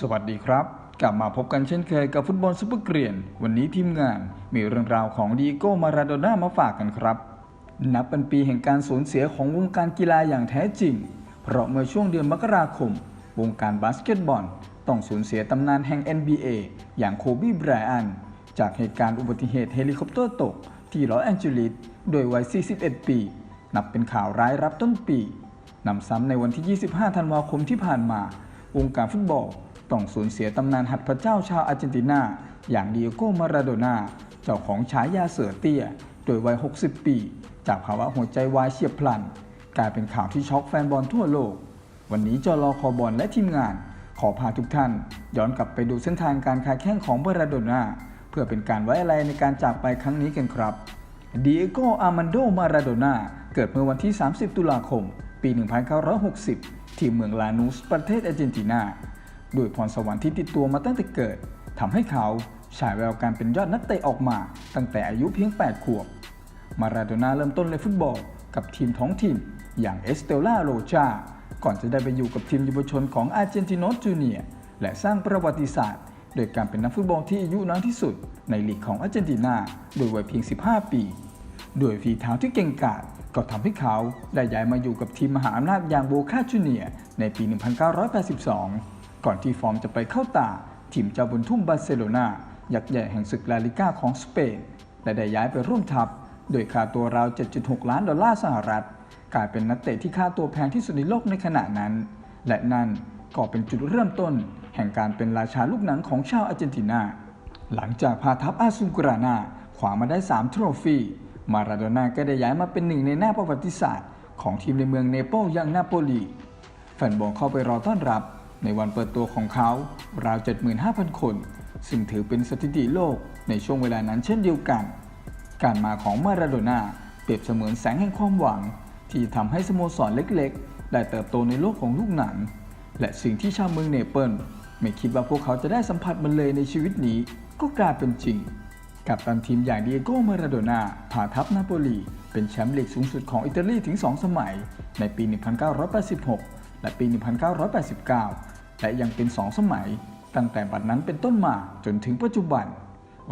สวัสดีครับ กลับมาพบกันเช่นเคยกับฟุตบอลซุปเปอร์เกรียน วันนี้ทีมงานมีเรื่องราวของดีโก้มาราโดน่ามาฝากกันครับ นับเป็นปีแห่งการสูญเสียของวงการกีฬาอย่างแท้จริง เพราะเมื่อช่วงเดือนมกราคม วงการบาสเกตบอล ต้องสูญเสียตำนานแห่ง NBA อย่างโคบีไบรอัน จากเหตุการณ์อุบัติเหตุเฮลิคอปเตอร์ตก ที่ลอสแอนเจลิสโดยวัย 41 ปี นับเป็นข่าวร้ายรับต้นปีนำซ้ำในวันที่ 25 ธันวาคมที่ผ่านมาวงการฟุตบอล ต้องสูญเสียตำนานหัดพระเจ้าชาวอาร์เจนตินา อย่างดิเอโกมาราโดนา เจ้าของฉายาเสือเตี้ย โดยวัย 60 ปี จากภาวะหัวใจวายเฉียบพลัน กลายเป็นข่าวที่ช็อกแฟนบอลทั่วโลก วันนี้จอรอคอบอลและทีมงาน ขอพาทุกท่าน ย้อนกลับไปดูเส้นทางการค้าแข่งของมาราโดนา เพื่อเป็นการไว้อะไรในการจากไปครั้งนี้กันครับดิเอโกอามันโดมาราโดนาเกิดเมื่อวันที่ 30 ตุลาคม ปี 1960 ที่เมืองลานูสประเทศอาร์เจนตินา ด้วยพรสวรรค์ที่ติดตัวมาตั้งแต่เกิดทำให้เขาฉายแววการเป็นยอดนักเตะออกมา ตั้งแต่อายุเพียง 8 ขวบ มาราโดนาเริ่มต้นเล่นฟุตบอล กับทีมท้องถิ่น อย่างเอสเตล่าโรจาก่อนจะได้ไปอยู่กับทีมเยาวชนของอาร์เจนติโนสจูเนียร์และสร้างประวัติศาสตร์ โดยการเป็นนักฟุตบอลที่อายุน้อยที่สุด ในลีกของอาร์เจนตินา โดยวัยเพียง 15 ปี โดยฝีเท้าที่เก่งกาจก็ทำให้เขาได้ย้ายมาอยู่กับทีมมหาอำนาจอย่างโบคาจูเนียร์ในปี 1982 ก่อนที่ฟอร์มจะไปเข้าตา ทีมเจ้าบนทุ่งบาร์เซโลนายักษ์ใหญ่แห่งศึกลาลิก้าของสเปนและได้ย้ายไปร่วมทัพ โดยค่าตัวราว 7.6 ล้านดอลลาร์สหรัฐ กลายเป็นนักเตะที่ค่าตัวแพงที่สุดในโลกในขณะนั้น และนั่นก็เป็นจุดเริ่มต้น แห่งการเป็นราชาลูกหนังของชาวอาร์เจนตินา หลังจากพาทัพอาซุนกรานาขวามาได้ 3 ทรฟี่ มาราโดน่าก็ได้ย้ายมาเป็นหนึ่งในหน้าประวัติศาสตร์ ของทีมในเมืองเนเปิลอย่างนาโปลีแฟนบอลเข้าไปรอต้อนรับ ในวันเปิดตัวของเขา ราว 75,000 คน ซึ่งถือเป็นสถิติโลกในช่วงเวลานั้นเช่นเดียวกัน การมาของมาราโดน่าเปรียบเสมือนแสงแห่งความหวัง ที่ทำให้สโมสรเล็กๆ ได้เติบโตในโลกของลูกหนัง และสิ่งที่ชาวเมืองเนเปิลไม่คิดว่าพวกเขาจะได้สัมผัสมันเลยในชีวิตนี้ก็กลายเป็นจริง กับตันทีมอย่างดิเอโก้มาราโดน่าพาทัพนาโปลีเป็นแชมป์ลีกสูงสุดของอิตาลีถึง 2 สมัย ในปี 1986 และปี 1989 และยังเป็น2สมัย ตั้งแต่บัดนั้นเป็นต้นมาจนถึงปัจจุบัน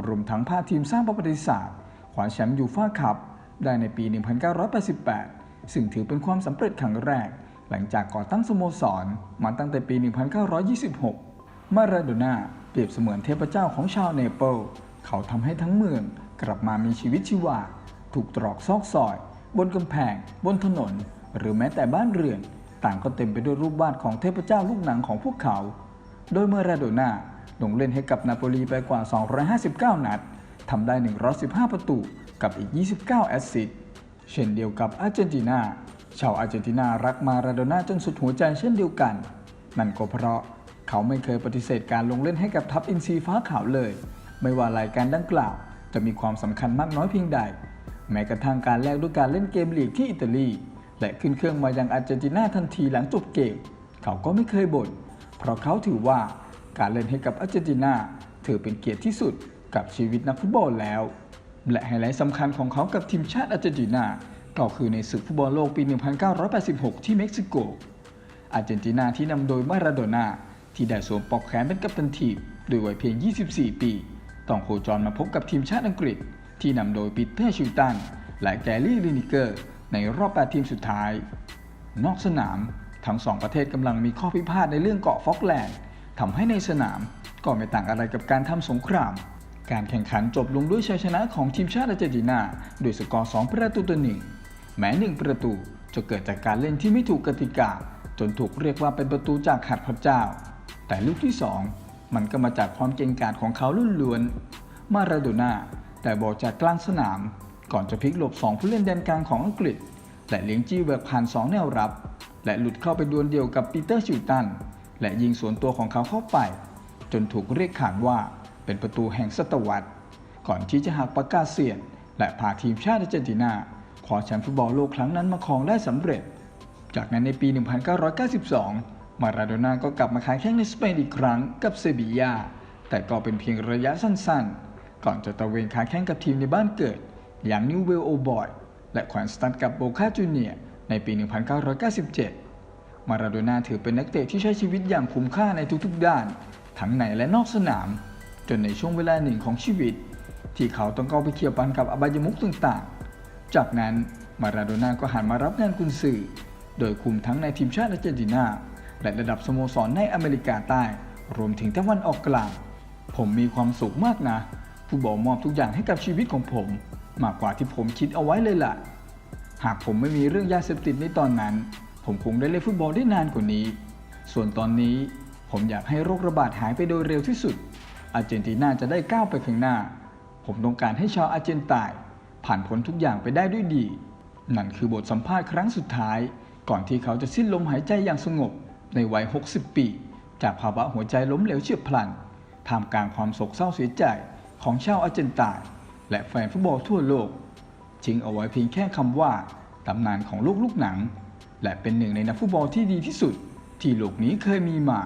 รวมทั้งพาทีมสร้างประวัติศาสตร์คว้าแชมป์ยูฟ่าคัพได้ในปี 1988 ซึ่งถือเป็นความสำเร็จครั้งแรก หลังจากก่อตั้งสโมสรมาตั้งแต่ปี 1926 มาราโดน่าเปรียบเสมือนเทพเจ้าของชาวเนเปิลเขาทำให้ทั้งเมืองกลับมามีชีวิตชีวา ถูกตรอกซอกซอย บนกำแพง บนถนน หรือแม้แต่บ้านเรือน ต่างก็เต็มไปด้วยรูปวาดของเทพเจ้าลูกหนังของพวกเขา โดยเมื่อราโดนาลงเล่นให้กับนาโปลีไปกว่า 259 นัดทำได้ 115 ประตูกับอีก 29 แอสซิสต์เช่นเดียวกับอาร์เจนตินา ชาวอาร์เจนตินารักมาราโดนาจนสุดหัวใจเช่นเดียวกัน นั่นก็เพราะเขาไม่เคยปฏิเสธการลงเล่นให้กับทัพอินซีฟ้าขาวเลย ไม่ว่ารายการดังกล่าว จะมีความสำคัญมากน้อยเพียงใด แม้กระทั่งการแลกด้วยการเล่นเกมลีกที่อิตาลี และขึ้นเครื่องมายังอาร์เจนตินาทันทีหลังจบเกม เขาก็ไม่เคยบ่น เพราะเขาถือว่าการเล่นให้กับอาร์เจนตินาถือเป็นเกียรติที่สุดกับชีวิตนักฟุตบอลแล้ว และไฮไลท์สำคัญของเขากับทีมชาติอาร์เจนตินาก็คือในศึกฟุตบอลโลกปี 1986 ที่เม็กซิโก อาร์เจนตินาที่นำโดยมาราโดนาที่ได้สวมปลอกแขนเป็นกัปตันทีมโดยวัยเพียง 24 ปี ต้องโคจรมาพบกับทีมชาติอังกฤษ ที่นำโดยปีเตอร์ชิลตันและแกรี่ลินิเกอร์ ในรอบ 8 ทีมสุดท้าย นอกสนามทั้งสองประเทศกำลังมีข้อพิพาทในเรื่องเกาะฟอกแลนด์ทำให้ในสนามก็ไม่ต่างอะไรกับการทำสงคราม การแข่งขันจบลงด้วยชัยชนะของทีมชาติอาร์เจนตินาโดยสกอร์ 2 ประตูต่อหนึ่งแม้หนึ่งประตูจะเกิดจากการเล่นที่ไม่ถูกกติกา จนถูกเรียกว่าเป็นประตูจากขัดพระเจ้า แต่ลูกที่ 2 มันก็มาจากความเก่งกาจของเขาล้วนๆมาราโดน่าแต่บอลจากกลางสนาม ก่อนจะพลิกหลบ 2 ผู้เล่นแดนกลางของอังกฤษ และเลี้ยงจี้แหวกผ่าน 2 แนวรับ และหลุดเข้าไปดวลเดียวกับปีเตอร์ชิลตัน และยิงสวนตัวของเขาเข้าไป จนถูกเรียกขานว่าเป็นประตูแห่งศตวรรษ ก่อนที่จะหักปากกาเสียน และพาทีมชาติอาร์เจนตินาคว้าแชมป์ฟุตบอลโลกครั้งนั้นมาครองได้สำเร็จ จากนั้นในปี 1992 มาราโดน่าก็กลับมาค้าแข้งในสเปนอีกครั้งกับเซบียาแต่ก็เป็นเพียงระยะสั้นๆ ก่อนจะตะเวนค้าแข้งกับทีมในบ้านเกิด อย่างนิวเวลโอบอยและแขวนสตัดกับโบคาจูเนียในปี 1997 มาราโดน่าถือเป็นนักเตะที่ใช้ชีวิตอย่างคุ้มค่าในทุกๆด้าน ทั้งในและนอกสนาม จนในช่วงเวลาหนึ่งของชีวิต ที่เขาต้องเข้าไปเกี่ยวพันกับอบายมุขต่างๆ จากนั้นมาราโดน่าก็หันมารับงานกุนซือ โดยคุมทั้งในทีมชาติอาร์เจนตินาและระดับสโมสรในอเมริกาใต้ รวมถึงตะวันออกกลาง ผมมีความสุขมากนะ ผู้บอกมอบทุกอย่างให้กับชีวิตของผม มากกว่าที่ผมคิดเอาไว้เลยล่ะ หากผมไม่มีเรื่องยาเสพติดในตอนนั้น ผมคงได้เล่นฟุตบอลได้นานกว่านี้ ส่วนตอนนี้ผมอยากให้โรคระบาดหายไปโดยเร็วที่สุด อาร์เจนตินาจะได้ก้าวไปข้างหน้า ผมต้องการให้ชาวอาร์เจนตาย ผ่านพ้นทุกอย่างไปได้ด้วยดี นั่นคือบทสัมภาษณ์ครั้งสุดท้าย ก่อนที่เขาจะสิ้นลมหายใจอย่างสงบ ในวัย 60 ปี จากภาวะหัวใจล้มเหลวเฉียบพลันท่ามกลางความโศกเศร้าเสียใจของชาวอาร์เจนตาย และแฟนฟุตบอลทั่วโลกทิ้งเอาไว้เพียงแค่คำว่าตำนานของลูกลูกหนัง และเป็นหนึ่งในนักฟุตบอลที่ดีที่สุด ที่โลกนี้เคยมีมา